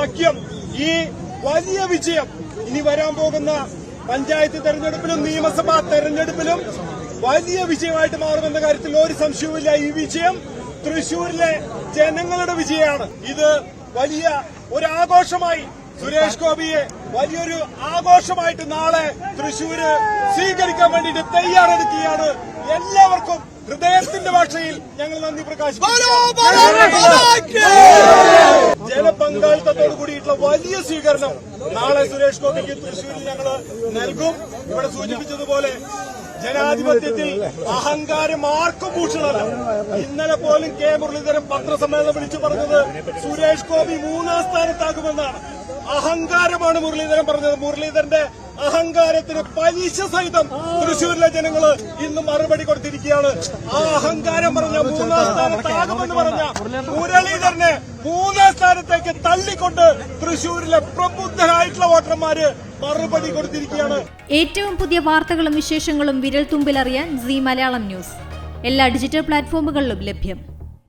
സഖ്യം ഈ വലിയ വിജയം ഇനി വരാൻ പോകുന്ന പഞ്ചായത്ത് തെരഞ്ഞെടുപ്പിലും നിയമസഭാ തെരഞ്ഞെടുപ്പിലും വലിയ വിജയമായിട്ട് മാറുമെന്ന കാര്യത്തിൽ ഒരു സംശയവുമില്ല ഈ വിജയം തൃശൂരിലെ ജനങ്ങളുടെ വിജയമാണ് ഇത് വലിയ ഒരു ആഘോഷമായി സുരേഷ് ഗോപിയെ വലിയൊരു ആഘോഷമായിട്ട് നാളെ തൃശൂര് സ്വീകരിക്കാൻ വേണ്ടിയിട്ട് തയ്യാറെടുക്കുകയാണ് എല്ലാവർക്കും ഹൃദയത്തിന്റെ ഭാഷയിൽ ഞങ്ങൾ നന്ദി പ്രകാശിപ്പിക്കുന്നു കൂടിയിട്ടുള്ള വലിയ സ്വീകരണം. നാളെ സുരേഷ് ഗോപിക്ക് തൃശ്ശൂരിൽ ഞങ്ങൾ നൽകും. ഇവിടെ സൂചിപ്പിച്ചതുപോലെ ജനാധിപത്യത്തിൽ അഹങ്കാരം ആർക്കും ഭൂഷണമല്ല. ഇന്നലെ പോലും കെ മുരളീധരൻ പത്രസമ്മേളനം വിളിച്ചു പറഞ്ഞത് സുരേഷ് ഗോപി മൂന്നാം സ്ഥാനത്താകുമെന്നാണ്. അഹങ്കാരമാണ് മുരളീധരൻ പറഞ്ഞത്. മുരളീധരന്റെ അഹങ്കാരത്തിന് പലിശ സഹിതം തൃശൂരിലെ ജനങ്ങൾ ഇന്ന് മറുപടി കൊടുത്തിരിക്കുകയാണ്. ആ അഹങ്കാരം പറഞ്ഞ മൂന്നാം സ്ഥാനത്താകുമെന്ന് പറഞ്ഞ മുരളീധരനെ മൂന്നാം സ്ഥാനത്തേക്ക് തള്ളിക്കൊണ്ട് തൃശൂരിലെ പ്രബുദ്ധരായിട്ടുള്ള വോട്ടർമാര് മറുപടി കൊടുത്തിരിക്കുകയാണ്. ഏറ്റവും പുതിയ വാർത്തകളും വിശേഷങ്ങളും വിരൽ തുമ്പിലറിയാൻ സി മലയാളം ന്യൂസ്. എല്ലാ ഡിജിറ്റൽ പ്ലാറ്റ്ഫോമുകളിലും ലഭ്യം.